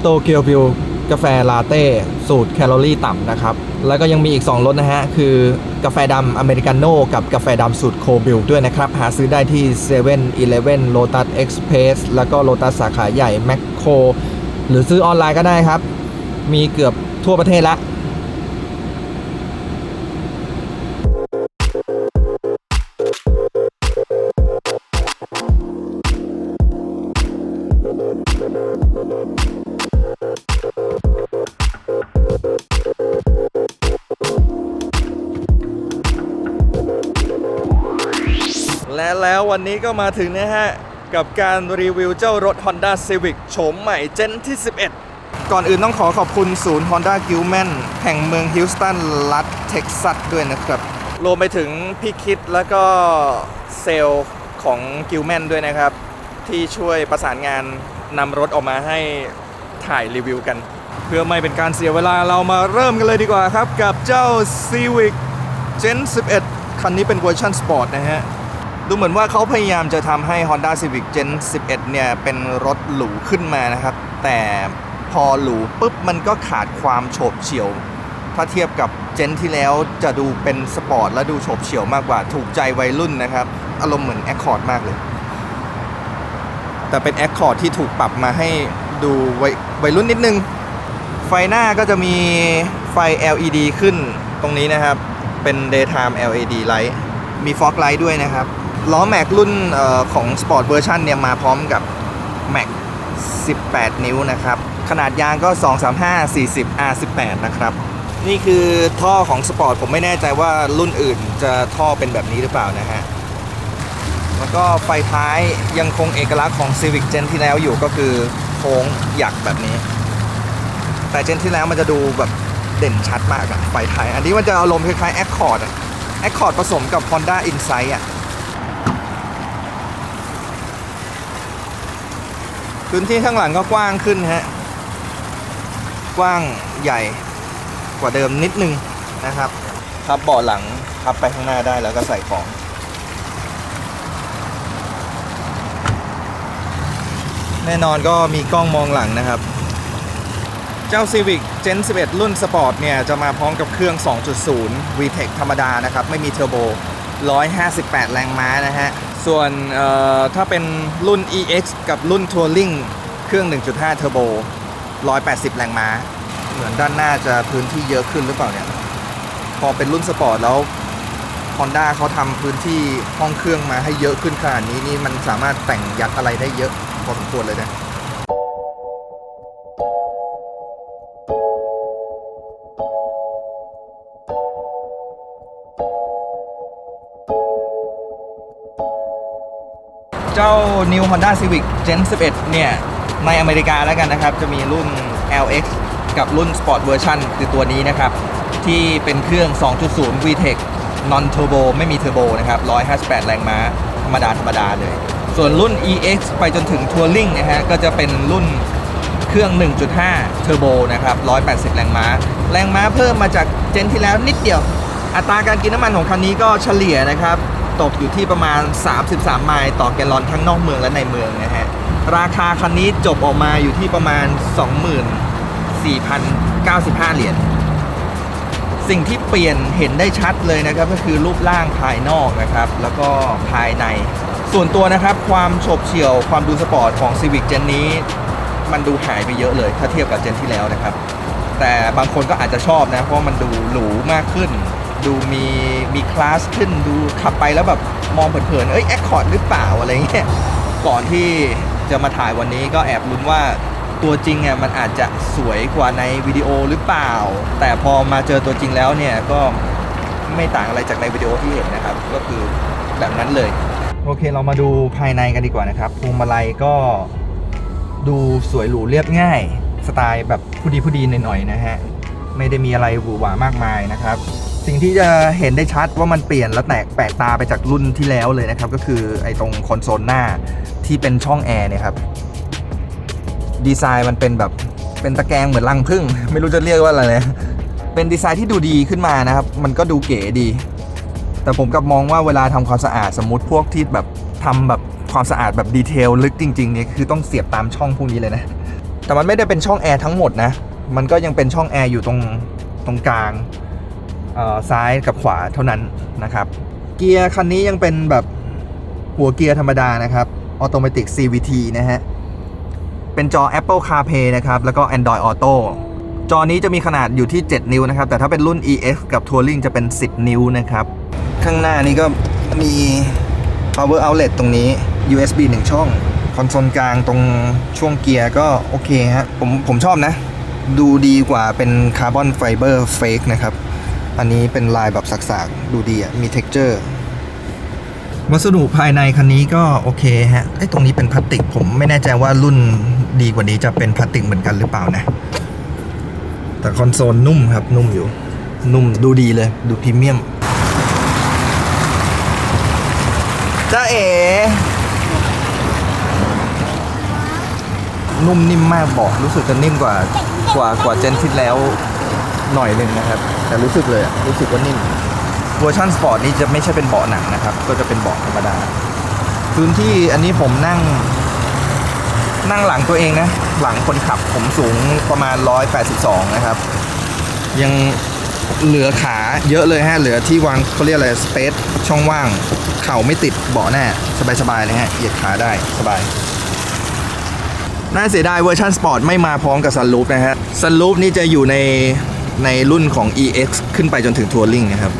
โตเกียวพิวกาแฟลาเต้สูตรแคลอรี่ต่ำนะครับ แล้วก็ยังมีอีก 2รสนะฮะ คือกาแฟดำอเมริกาโน่กับกาแฟดำสูตรโคบิลด้วยนะครับ หาซื้อได้ที่7 e เ e ่ e อ Lotus Express แล้วก็ Lotus สาขาใหญ่แมคโครหรือซื้อออนไลน์ก็ได้ครับ มีเกือบทั่วประเทศละ และแล้ววันนี้ก็มาถึงนะฮะ กับการรีวิวเจ้ารถ Honda Civic โฉมใหม่เจนที่ 11 ก่อนอื่นต้องขอขอบคุณศูนย์ Honda Gilman แห่งเมืองฮิลสตัน รัฐเท็กซัสด้วยนะครับรวมไปถึงพี่คิดแล้วก็เซลล์ของ Gilman ด้วยนะครับ ที่ช่วยประสานงานนำรถออกมาให้ถ่ายรีวิวกัน เพื่อไม่เป็นการเสียเวลาเรามาเริ่มกันเลยดีกว่าครับ กับเจ้า Civic Gen 11 คันนี้เป็นเวอร์ชันสปอร์ตนะฮะ ดูเหมือนว่าเขาพยายามจะทำให้ Honda Civic Gen 11 เนี่ย เป็นรถหรูขึ้นมานะครับ แต่พอหรูปุ๊บมันก็ขาดความโฉบเฉี่ยว ถ้าเทียบกับเจนที่แล้วจะดูเป็นสปอร์ตและดูโฉบเฉี่ยวมากกว่าถูกใจวัยรุ่นนะครับ อารมณ์เหมือน Accord มากเลย แต่เป็น Accord ที่ถูกปรับมาให้ดูวัยวัยรุ่นนิดนึง ไฟหน้าก็จะมีไฟ LED ขึ้นตรงนี้นะครับ เป็น daytime LED light มี fog light ด้วยนะครับ ล้อแม็กรุ่นเออของ Sport Version เนี่ยมาพร้อมกับแม็ก18 นิ้วนะครับ ขนาดยางก็ 235 40 R18 นะครับ นี่คือท่อของ Sport ผมไม่แน่ใจว่ารุ่นอื่นจะท่อเป็นแบบนี้หรือเปล่านะฮะ แล้วก็ไฟท้ายยังคงเอกลักษณ์ของ Civic Gen ที่แล้วอยู่ก็คือโค้งหยักแบบนี้ แต่เจนที่แล้วมันจะดูแบบเด่นชัดมากอะไฟท้าย อันนี้มันจะอารมณ์คล้ายๆ Accord อะ Accord ผสมกับ Honda Insight อะ พื้นที่ข้างหลังก็กว้างขึ้นฮะ กว้างใหญ่กว่าเดิมนิดนึงนะครับพับเบาะหลังพับไปข้างหน้าได้แล้วก็ใส่ของ แน่นอนก็มีกล้องมองหลังนะครับ เจ้า Civic Gen 11 รุ่นสปอร์ตเนี่ย จะมาพร้อมกับเครื่อง 2.0 VTEC ธรรมดานะครับ ไม่มีเทอร์โบ 158 แรงม้านะฮะ ส่วนถ้าเป็นรุ่น EX กับรุ่น Touring เครื่อง 1.5 เทอร์โบ 180 แรงม้า เหมือนด้านหน้าจะพื้นที่เยอะขึ้นหรือเปล่าเนี่ย พอเป็นรุ่นสปอร์ตแล้ว Honda เขาทำพื้นที่ห้องเครื่องมาให้เยอะขึ้นขนาดนี้นี่มันสามารถแต่งยัดอะไรได้เยอะพอสมควรเลยนะ เจ้า New Honda Civic Gen 11 เนี่ย ในอเมริกาแล้วกันนะครับ จะมีรุ่น LX กับรุ่น Sport Version คือตัวนี้นะครับ ที่เป็นเครื่อง 2.0 VTEC Non Turbo ไม่มีเทอร์โบนะครับ 158 แรงม้า ธรรมดา ธรรมดาเลย ส่วนรุ่น EX ไปจนถึง Touring นะฮะ ก็จะเป็นรุ่นเครื่อง 1.5 เทอร์โบนะครับ 180 แรงม้า แรงม้าเพิ่มมาจากเจนที่แล้วนิดเดียว อัตราการกินน้ำมันของคันนี้ก็เฉลี่ยนะครับ ตกอยู่ที่ประมาณ 33 ไมล์ต่อแกลลอนทั้งนอกเมืองและในเมืองนะฮะ ราคาคันนี้จบออกมาอยู่ที่ประมาณ 24,095 เหรียญ สิ่งที่เปลี่ยนเห็นได้ชัดเลยนะครับ ก็คือรูปร่างภายนอกนะครับ แล้วก็ภายใน ส่วนตัวนะครับ ความโฉบเฉี่ยว ความดูสปอร์ตของ Civic เจนนี้ มันดูหายไปเยอะเลย ถ้าเทียบกับเจนที่แล้วนะครับ แต่บางคนก็อาจจะชอบนะ เพราะมันดูหรูมากขึ้น ดูมีมีคลาสขึ้นดูขับไปแล้วแบบมองเผินๆเอ้ยแอคคอร์ดหรือเปล่าอะไรเงี้ยก่อนที่จะมาถ่ายวันนี้ก็แอบลุ้นว่าตัวจริงอะมันอาจจะสวยกว่าในวิดีโอหรือเปล่า แต่พอมาเจอตัวจริงแล้วเนี่ยก็ไม่ต่างอะไรจากในวิดีโอที่เห็นนะครับ ก็คือแบบนั้นเลย โอเคเรามาดูภายในกันดีกว่านะครับพวงมาลัยก็ดูสวยหรูเรียบง่าย สไตล์แบบผู้ดีผู้ดีหน่อยๆนะฮะ ไม่ได้มีอะไรหวือหวามากมายนะครับ สิ่งที่จะเห็นได้ชัดว่ามันเปลี่ยนและแตกแปลกตาไปจากรุ่นที่แล้วเลยนะครับ ก็คือไอ้ตรงคอนโซลหน้าที่เป็นช่องแอร์เนี่ยครับดีไซน์มันเป็นแบบเป็นตะแกรงเหมือนรังผึ้งไม่รู้จะเรียกว่าอะไรเลยเป็นดีไซน์ที่ดูดีขึ้นมานะครับ มันก็ดูเก๋ดี แต่ผมกลับมองว่าเวลาทำความสะอาดสมมติพวกที่แบบทำแบบความสะอาดแบบดีเทลลึกจริงๆเนี่ยคือต้องเสียบตามช่องพวกนี้เลยนะ แต่มันไม่ได้เป็นช่องแอร์ทั้งหมดนะ มันก็ยังเป็นช่องแอร์อยู่ตรงตรงกลาง ซ้ายกับขวาเท่านั้นนะครับ เกียร์คันนี้ยังเป็นแบบหัวเกียร์ธรรมดานะครับ Automatic CVT นะฮะ เป็นจอ Apple CarPlay นะครับ แล้วก็ Android Auto จอนี้จะมีขนาดอยู่ที่ 7 นิ้วนะครับ แต่ถ้าเป็นรุ่น EX กับ Touring จะเป็น 10 นิ้วนะครับ ข้างหน้านี้ก็มี power outlet ตรงนี้ USB 1 ช่อง คอนโซลกลางตรงช่วงเกียร์ก็โอเคฮะ ผมผมชอบนะ ดูดีกว่าเป็นคาร์บอนไฟเบอร์เฟกนะครับ อันนี้เป็นลายแบบสักๆ ดูดีอะมี texture วัสดุภายในคันนี้ก็โอเคฮะไอ้ยตรงนี้เป็นพลาสติก ผมไม่แน่ใจว่ารุ่นดีกว่านี้จะเป็นพลาสติกเหมือนกันหรือเปล่านะ แต่คอนโซลนุ่มครับ นุ่มอยู่ นุ่มดูดีเลย ดูพรีเมียมจ้าเอ๋นุ่มนิ่มมากเบอกรู้สึกจะนิ่มกว่ากว่ากว่าเจนที่แล้ว หน่อยหนึ่งนะครับ แต่รู้สึกเลยรู้สึกว่านิ่มเวอร์ชันสปอร์ตนี้จะไม่ใช่เป็นเบาะหนังนะครับ ก็จะเป็นเบาะธรรมดา พื้นที่อันนี้ผมนั่ง นั่งหลังตัวเองนะ หลังคนขับผมสูงประมาณ 182 นะครับ ยังเหลือขาเยอะเลยฮะ เหลือที่วางเขาเรียกอะไรสเปซช่องว่าง เข่าไม่ติดเบาะแน่สบายๆเลยฮะเหยียดขาได้สบายน่าเสียดายเวอร์ชันสปอร์ตไม่มาพร้อมกับซันลูปนะฮะซันลูปนี่จะอยู่ใน ในรุ่นของ EX ขึ้นไปจนถึงทัวริงนะครับ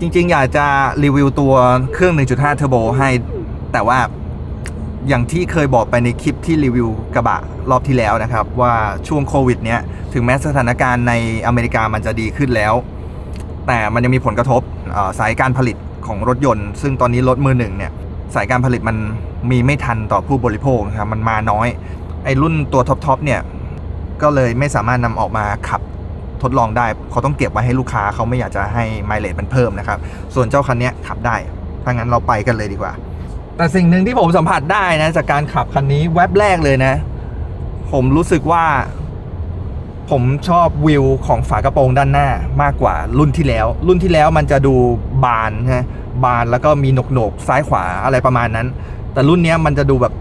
จริงๆ อยากจะรีวิวตัวเครื่อง 1.5 เทอร์โบให้ แต่ว่าอย่างที่เคยบอกไปในคลิปที่รีวิวกระบะรอบที่แล้วนะครับ ว่าช่วงโควิดเนี้ย ถึงแม้สถานการณ์ในอเมริกามันจะดีขึ้นแล้ว แต่มันยังมีผลกระทบสายการผลิตของรถยนต์ ซึ่งตอนนี้รถมือหนึ่งเนี่ยสายการผลิตมันมีไม่ทันต่อผู้บริโภคครับมันมาน้อย ไอ้รุ่นตัวท็อปๆเนี่ยก็เลยไม่สามารถนำออกมาขับ ทดลองได้เขาต้องเก็บไว้ให้ลูกค้าเขาไม่อยากจะให้ไมล์เลทมันเพิ่มนะครับ ส่วนเจ้าคันนี้ขับได้ ถ้างั้นเราไปกันเลยดีกว่า แต่สิ่งหนึ่งที่ผมสัมผัสได้นะจากการขับคันนี้แวบแรกเลยนะ ผมรู้สึกว่า ผมชอบวิวของฝากระโปรงด้านหน้ามากกว่ารุ่นที่แล้ว รุ่นที่แล้วมันจะดูบานฮะบานแล้วก็มีหนกหนกซ้ายขวาอะไรประมาณนั้น แต่รุ่นนี้มันจะดูแบบ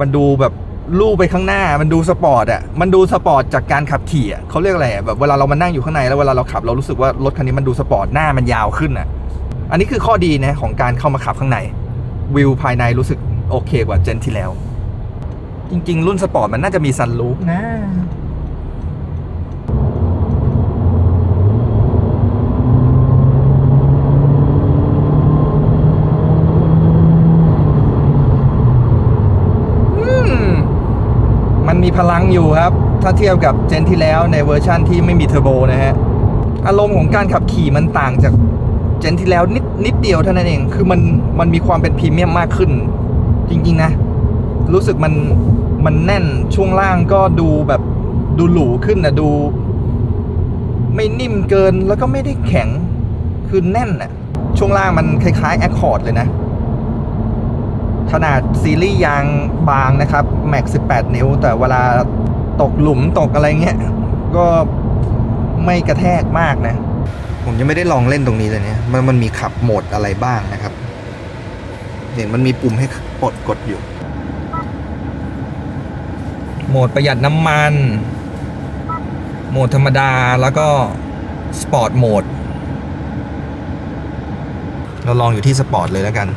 มันดูแบบ ลู่ไปข้างหน้ามันดูสปอร์ตอะมันดูสปอร์ตจากการขับขี่อะเขาเรียกอะไรอะแบบเวลาเรามานั่งอยู่ข้างในแล้วเวลาเราขับเรารู้สึกว่ารถคันนี้มันดูสปอร์ตหน้ามันยาวขึ้นอะ อันนี้คือข้อดีนะของการเข้ามาขับข้างใน วิวภายในรู้สึกโอเคกว่าเจนที่แล้ว จริง ๆ รุ่นสปอร์ตมันน่าจะมีซันรูฟนะ อืม มันมี พลังอยู่ครับ ถ้าเทียบกับเจนที่แล้วในเวอร์ชั่นที่ไม่มีเทอร์โบนะฮะ อารมณ์ของการขับขี่มันต่างจากเจนที่แล้วนิดนิดเดียวเท่านั้นเอง คือมันมันมีความเป็นพรีเมียมมากขึ้น จริงๆนะ รู้สึกมันมันแน่นช่วงล่างก็ดูแบบดูหรูขึ้นนะดู ไม่นิ่มเกินแล้วก็ไม่ได้แข็ง คือแน่นอะช่วงล่างมันคล้ายๆ Accord เลยนะ ขนาดซีรีส์ยางบางนะครับแม็ก18 นิ้ว แต่เวลาตกหลุมตกอะไรเงี้ย ก็ไม่กระแทกมากนะ ผมยังไม่ได้ลองเล่นตรงนี้เลยเนี่ยมันมันมีขับโหมดอะไรบ้างนะครับ เห็นมันมีปุ่มให้กดกดอยู่ โหมดประหยัดน้ำมัน โหมดธรรมดาแล้วก็สปอร์ตโหมดเราลองอยู่ที่สปอร์ตเลยแล้วกัน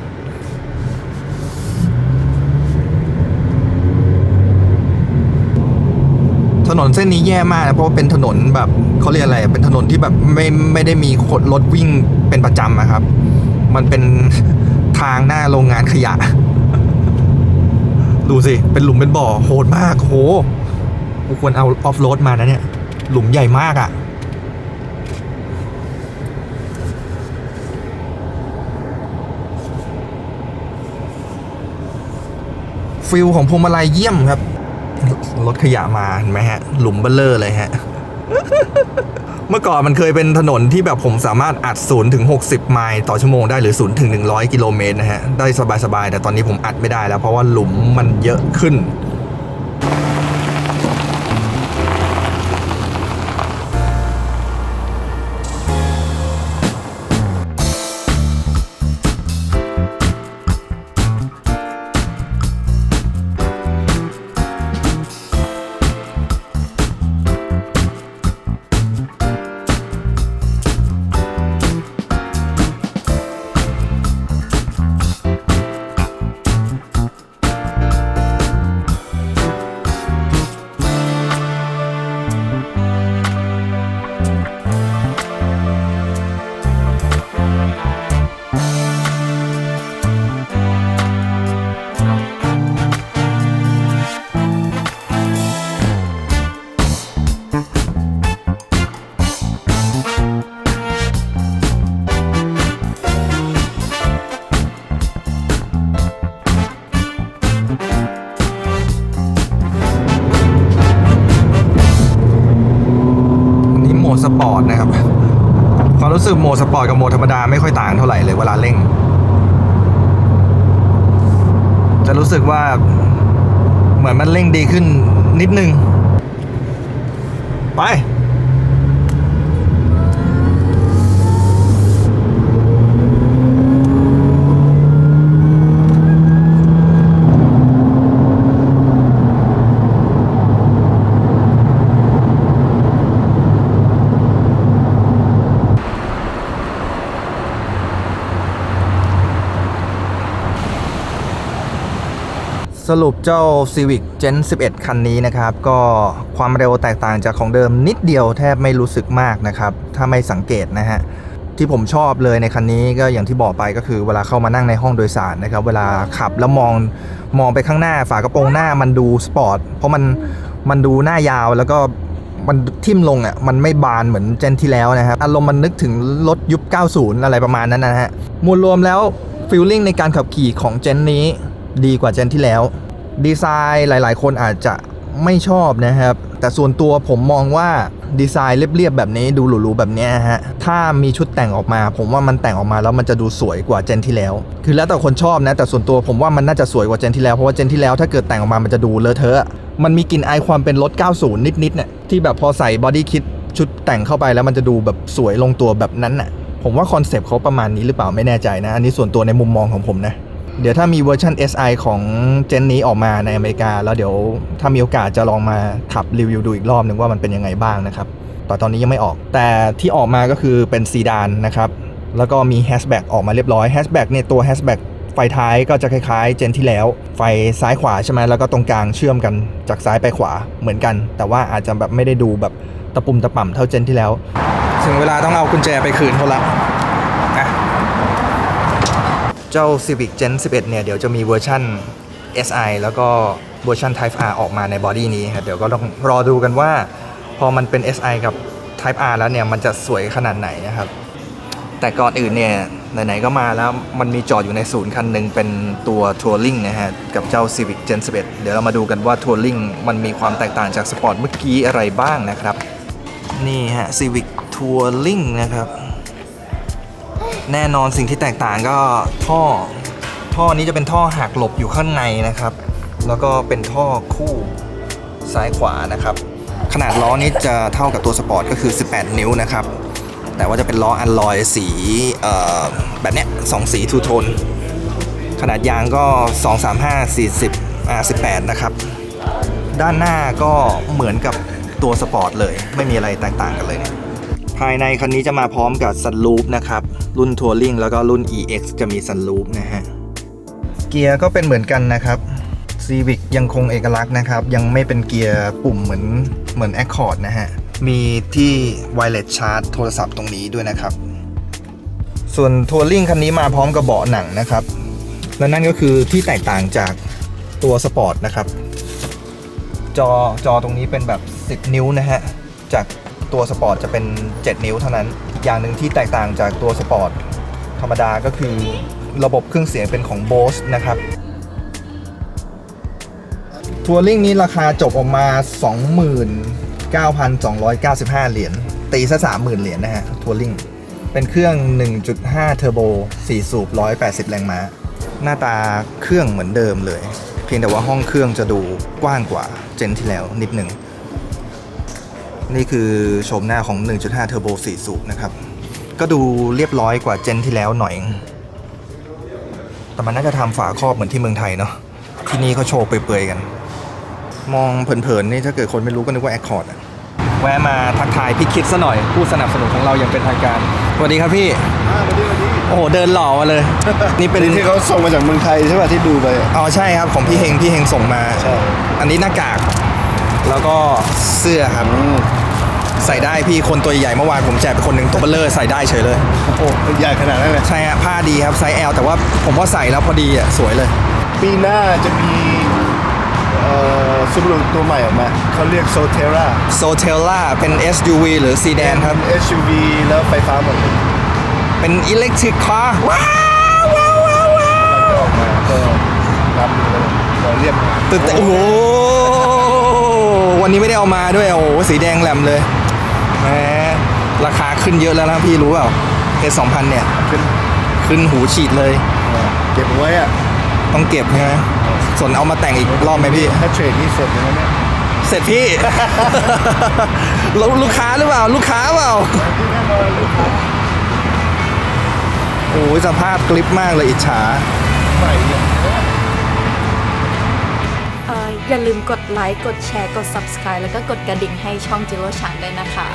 นนเส้นนี้แย่มากนะเพราะว่าเป็นถนนแบบเขาเรียกอะไร เป็นถนนที่แบบไม่ไม่ได้มีคนรถวิ่งเป็นประจำอะครับ มันเป็นทางหน้าโรงงานขยะ ดูสิ เป็นหลุมเป็นบ่อโหดมากโหกูควรเอาออฟโรดมานะเนี่ย หลุมใหญ่มากอะฟิลของพวงมาลัยเยี่ยมครับ รถขยะมาเห็นไหมฮะ หลุมเบลเลอร์เลยฮะ เมื่อก่อนมันเคยเป็นถนนที่แบบผมสามารถอัด0ถึง60 ไมล์ต่อชั่วโมงได้หรือ0ถึง100 กิโลเมตรนะฮะ ได้สบายๆ แต่ตอนนี้ผมอัดไม่ได้แล้วเพราะว่าหลุมมันเยอะขึ้น ปอร์ตนะครับ ความรู้สึกโหมดสปอร์ตกับโหมดธรรมดาไม่ค่อยต่างเท่าไหร่เลยเวลาเร่ง จะรู้สึกว่าเหมือนมันเร่งดีขึ้นนิดนึง ไป สรุปเจ้า Civic Gen 11 คันนี้นะครับ ก็ความเร็วแตกต่างจากของเดิมนิดเดียวแทบไม่รู้สึกมากนะครับ ถ้าไม่สังเกตนะฮะ ที่ผมชอบเลยในคันนี้ก็อย่างที่บอกไปก็คือเวลาเข้ามานั่งในห้องโดยสารนะครับ เวลาขับแล้วมองมองไปข้างหน้าฝากระโปรงหน้ามันดูสปอร์ตเพราะมันมันดูหน้ายาวแล้วก็มันทิ่มลงอะมันไม่บานเหมือนเจนที่แล้วนะครับอารมณ์มันนึกถึงรถยุค90 อะไรประมาณนั้นนะฮะมวลรวมแล้วฟีลลิ่งในการขับขี่ของเจนนี้ ดีกว่าเจนที่แล้ว ดีไซน์หลายๆ คนอาจจะไม่ชอบนะครับ แต่ส่วนตัวผมมองว่าดีไซน์เรียบๆแบบนี้ดูหรูๆแบบนี้ฮะ ถ้ามีชุดแต่งออกมา ผมว่ามันแต่งออกมาแล้วมันจะดูสวยกว่าเจนที่แล้ว คือแล้วแต่คนชอบนะ แต่ส่วนตัวผมว่ามันน่าจะสวยกว่าเจนที่แล้ว เพราะว่าเจนที่แล้วถ้าเกิดแต่งออกมา มันจะดูเลอะเทอะ มันมีกลิ่นอายความเป็นรถ 90 นิดๆเนี่ยที่แบบพอใส่บอดี้คิดชุดแต่งเข้าไปแล้วมันจะดูแบบสวยลงตัวแบบนั้นน่ะ ผมว่าคอนเซปต์เขาประมาณนี้หรือเปล่าไม่แน่ใจนะ อันนี้ส่วนตัวในมุมมองของผมนะ เดี๋ยวถ้ามีเวอร์ชัน SI ของเจนนี้ออกมาในอเมริกา แล้วเดี๋ยวถ้ามีโอกาสจะลองมาขับรีวิวดูอีกรอบหนึ่งว่ามันเป็นยังไงบ้างนะครับแต่ตอนนี้ยังไม่ออก แต่ที่ออกมาก็คือเป็นซีดานนะครับ แล้วก็มีแฮชแบ็กออกมาเรียบร้อยแฮชแบ็กเนี่ยตัวแฮชแบ็กไฟท้ายก็จะคล้ายๆ เจนที่แล้ว ไฟซ้ายขวาใช่ไหมแล้วก็ตรงกลางเชื่อมกันจากซ้ายไปขวาเหมือนกัน แต่ว่าอาจจะแบบไม่ได้ดูแบบตะปุ่มตะป่ำเท่าเจนที่แล้ว ถึงเวลาต้องเอากุญแจไปคืนเขาละ เจ้า Civic Gen 11 เนี่ย เดี๋ยวจะมีเวอร์ชัน SI แล้วก็เวอร์ชัน Type R ออกมาในบอดี้นี้ครับเดี๋ยวก็ต้องรอดูกันว่า พอมันเป็น SI กับ Type R แล้วเนี่ย มันจะสวยขนาดไหนนะครับ แต่ก่อนอื่นเนี่ย ไหนๆ ก็มาแล้วมันมีจอดอยู่ในศูนย์คันหนึ่งเป็นตัว Touring นะฮะ กับเจ้า Civic Gen 11 เดี๋ยวเรามาดูกันว่า Touring มันมีความแตกต่างจากสปอร์ตเมื่อกี้อะไรบ้างนะครับ นี่ฮะ Civic Touring นะครับ แน่นอนสิ่งที่แตกต่างก็ท่อ ท่อนี้จะเป็นท่อหักหลบอยู่ข้างในนะครับ แล้วก็เป็นท่อคู่ซ้ายขวานะครับ ขนาดล้อนี้จะเท่ากับตัวสปอร์ตก็คือ 18 นิ้วนะครับ แต่ว่าจะเป็นล้ออัลลอยสีแบบเนี้ยสองสีทูโทน ขนาดยางก็ 235 40 R18 นะครับ ด้านหน้าก็เหมือนกับตัวสปอร์ตเลย ไม่มีอะไรแตกต่างกันเลยเนี่ย ภายในคันนี้จะมาพร้อมกับซันลูปนะครับ รุ่นทัวริงแล้วก็รุ่น EX จะมีซันลูปนะฮะ เกียร์ก็เป็นเหมือนกันนะครับ Civic ยังคงเอกลักษณ์นะครับ ยังไม่เป็นเกียร์ปุ่มเหมือนเหมือน Accord นะฮะ มีที่ Wireless Charge โทรศัพท์ตรงนี้ด้วยนะครับ ส่วนทัวริงคันนี้มาพร้อมกับเบาะหนังนะครับ และนั่นก็คือที่แตกต่างจากตัวสปอร์ตนะครับ จอจอตรงนี้เป็นแบบ 10 นิ้วนะฮะ จาก ตัวสปอร์ตจะเป็น 7 นิ้วเท่านั้น อย่างหนึ่งที่แตกต่างจากตัวสปอร์ตธรรมดาก็คือระบบเครื่องเสียงเป็นของ Bose นะครับทัวริงนี้ราคาจบออกมา 29,295 เหรียญ ตีซะ30,000 เหรียญนะฮะทัวริงเป็นเครื่อง 1.5 เทอร์โบ 4 สูบ 180 แรงม้า หน้าตาเครื่องเหมือนเดิมเลย เพียงแต่ว่าห้องเครื่องจะดูกว้างกว่าเจนที่แล้วนิดหนึ่ง นี่คือโฉมหน้าของ 1.5 เทอร์โบ4สูบนะครับ ก็ดูเรียบร้อยกว่าเจนที่แล้วหน่อย แต่มันน่าจะทำฝาครอบเหมือนที่เมืองไทยเนาะ ที่นี่เขาโชว์เปื่อยๆกัน มองเผินๆนี่ถ้าเกิดคนไม่รู้ก็นึกว่าแอคคอร์ดแวะมาทักทายพี่คิดซะหน่อย ผู้สนับสนุนของเราอย่างเป็นทางการ สวัสดีครับพี่ โอ้โห เดินหล่อมาเลย นี่เป็นที่เขาส่งมาจากเมืองไทยใช่ป่ะที่ดูไปอะอ๋อใช่ครับของพี่เฮงพี่เฮงส่งมาใช่อันนี้หน้ากาก แล้วก็เสื้อครับอืม ใส่ได้พี่คนตัวใหญ่เมื่อวานผมแจกไปคนหนึ่งตัวเบลเลอร์ใส่ได้เฉยเลย โอ้โหใหญ่ขนาดนั้นเลยใช่ฮะผ้าดีครับไซส์ L แต่ว่าผมว่าใส่แล้วพอดีอะสวยเลย ปีหน้าจะมีเอ่อซูบารุตัวใหม่ออกมาเขาเรียกโซเทรา โซเทลล่าเป็น SUV หรือซีแดนครับ SUV แล้วไฟฟ้าหมดเลยเป็นอิเล็กทริกคาร์ว้าวว้าวว้าวว้าวออกมาก็รับดูแล้วเราเรียกตื่นเต้นโอ้โหวันนี้ไม่ได้เอามาด้วยโอ้โหสีแดงแหลมเลย แหมราคาขึ้นเยอะแล้วนะพี่รู้เปล่าเอสองพันเนี่ย ขึ้นขึ้นหูฉีดเลยเออเก็บเอาไว้อะต้องเก็บใช่ไหมส่วนเอามาแต่งอีกรอบไหมพี่ ถ้าเทรดนี่เสร็จแล้วเนี่ยเสร็จพี่แล้วลูกค้าหรือเปล่า ลูกค้าเปล่าแน่นอนลูกค้าโอ้ยสภาพกลิปมากเลยอิจฉา ใหม่เนี่ยเอย่าลืมกดไลค์ กดแชร์ กด subscribe แล้วก็กดกระดิ่งให้ช่องจิโร่ช้างด้วยนะคะ